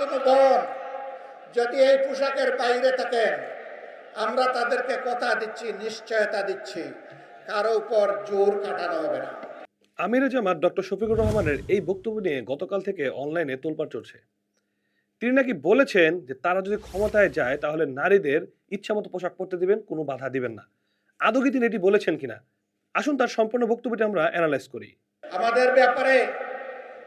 কোনো বোন যদি এই পোশাকের বাইরে থাকেন আমরা তাদেরকে কথা দিচ্ছি নিশ্চয়তা দিচ্ছি। কারও উপর জোর কাটানো হবে না। আমিরে জামাত ডক্টর শফিকুর রহমানের এই বক্তব্য নিয়ে গতকাল থেকে অনলাইনে তোলপাড় চলছে। তিনি নাকি বলেছেন যে তারা যদি ক্ষমতায় যায় তাহলে নারীদের ইচ্ছামতো পোশাক পরতে দিবেন কোনো বাধা দিবেন না। আদৌ কি তিনি এটি বলেছেন কিনা? আসুন তার সম্পূর্ণ বক্তব্যটি আমরা অ্যানালাইজ করি। আমাদের ব্যাপারে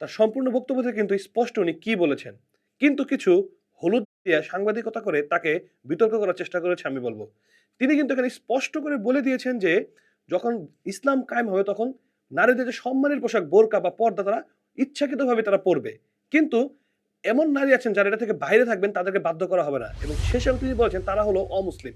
তার সম্পূর্ণ বক্তব্য থেকে কিন্তু স্পষ্ট উনি কি বলেছেন। কিন্তু কিছু হলুদ দিয়ে সাংবাদিকতা করে তাকে বিতর্ক করার চেষ্টা করেছে আমি বলব। তিনি কিন্তু এখানে স্পষ্ট করে বলে দিয়েছেন যে, যখন ইসলাম কায়েম হবে তখন নারীদের যে সম্মানের পোশাক, বোরকা বা পর্দা তারা ইচ্ছাকৃতভাবে তারা পরবে। কিন্তু এমন নারী আছেন যারা এটা থেকে বাইরে থাকবেন, তাদেরকে বাধ্য করা হবে না। এবং শেষে তিনি বলেছেন, তারা হলো অমুসলিম।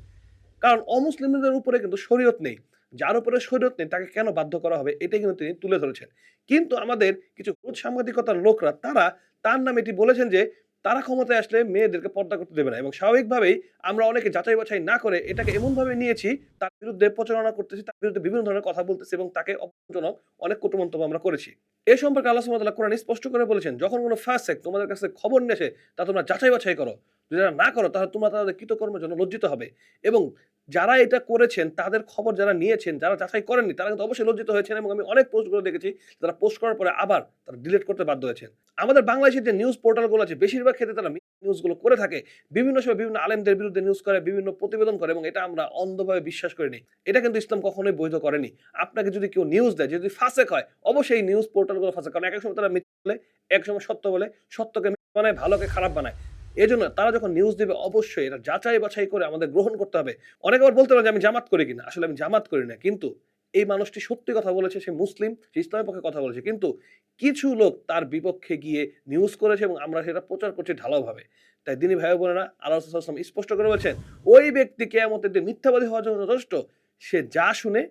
কারণ অমুসলিমদের উপরে কিন্তু শরীয়ত নেই। যার উপরে শরীয়ত নেই, তাকে কেন বাধ্য করা হবে? এটাই কিন্তু তিনি তুলে ধরেছেন। কিন্তু আমাদের কিছু ক্রোধ সাংবাদিকতার লোকরা, তারা তার নামে এটি বলেছেন যে, তারা ক্ষমতায় আসলে মেয়েদেরকে পর্দা করতে দেবে না এবং স্বাভাবিকভাবেই আমরা অনেকে যাচাই বাছাই না করে এটাকে এমনভাবে নিয়েছি, তার বিরুদ্ধে প্রচারণা করতেছি, তার বিরুদ্ধে বিভিন্ন ধরনের কথা বলতেছি এবং তাকে অপমানজনক অনেক কটু মন্তব্য আমরা করেছি। এ সম্পর্কে আল্লাহ সুবহানাহু কোরআন স্পষ্ট করে বলেছেন, যখন কোনো ফার্স্ট ফাসেক তোমাদের কাছে খবর নিয়ে তা তোমরা যাচাই বাছাই করো। যদি না করো, তাহলে তোমরা তাদের কৃতকর্মের জন্য লজ্জিত হবে এবং যারা এটা করেছেন, তাদের খবর যারা নিয়েছেন, যারা যাচাই করেননি, তারা কিন্তু অবশ্যই লজ্জিত হয়েছেন এবং আমি অনেক পোস্টগুলো দেখেছি, যারা পোস্ট করার পরে আবার তারা ডিলিট করতে বাধ্য হয়েছেন। আমাদের বাংলাদেশের যে নিউজ পোর্টালগুলো আছে, বেশিরভাগ ক্ষেত্রে তারা নিউজগুলো করে থাকে, বিভিন্ন সময় বিভিন্ন আলেমদের বিরুদ্ধে নিউজ করে, বিভিন্ন প্রতিবেদন করে এবং এটা আমরা অন্ধভাবে বিশ্বাস করিনি। এটা কিন্তু ইসলাম কখনোই বৈধ করেনি। আপনাকে যদি কেউ নিউজ দেয়, যদি ফাঁসেক হয়, অবশ্যই নিউজ পোর্টালগুলো ফাঁসে কারণ এক সময় তারা মিথ্যা বলে, এক সময় সত্য বলে, সত্যকে বানায়, ভালোকে খারাপ বানায়। এই জন্য তারা যখন নিউজ দেবে, অবশ্যই এটা যাচাই বাছাই করে আমাদের গ্রহণ করতে হবে। অনেকে আবার বলতে পারে যে আমি জামাত করি কিনা। আসলে আমি জামাত করি না। কিন্তু এই মানুষটি সত্যি কথা বলেছে, সে মুসলিম, সে ইসলামের পক্ষে কথা বলেছে। কিন্তু কিছু লোক তার বিপক্ষে গিয়ে নিউজ করেছে এবং আমরা সেটা প্রচার করছি ঢালাওভাবে। তাই দিনী ভাই বোনেরা, আল্লাহ সাল্লাম স্পষ্ট করে বলছেন, ওই ব্যক্তি কেয়ামতের দিন মিথ্যাবাদী হওয়ার জন্য যথেষ্ট। সে যা শুনে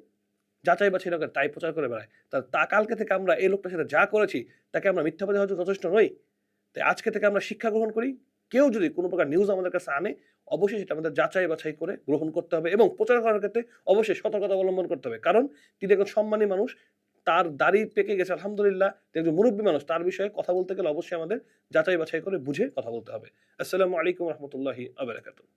যাচাই বাছাই না তাই প্রচার করে বেড়ায়। তা তা কালকে থেকে আমরা এই লোকটার সাথে যা করেছি, তাকে আমরা মিথ্যাবাদী হওয়ার জন্য যথেষ্ট নই। তাই আজকে থেকে আমরা শিক্ষা গ্রহণ করি। কেউ যদি কোনো প্রকার নিউজ আমাদের কাছে আনে, অবশ্যই সেটা আমাদের যাচাই বাছাই করে গ্রহণ করতে হবে এবং প্রচার করার ক্ষেত্রে অবশ্যই সতর্কতা অবলম্বন করতে হবে। কারণ তিনি একজন সম্মানী মানুষ, তার দাড়ি পেকে গেছে, আলহামদুলিল্লাহ। একজন মুরব্বী মানুষ, তার বিষয়ে কথা বলতে গেলে অবশ্যই আমাদের যাচাই বাছাই করে বুঝে কথা বলতে হবে। আসসালামু আলাইকুম রহমতুল্লাহি আবরাকাত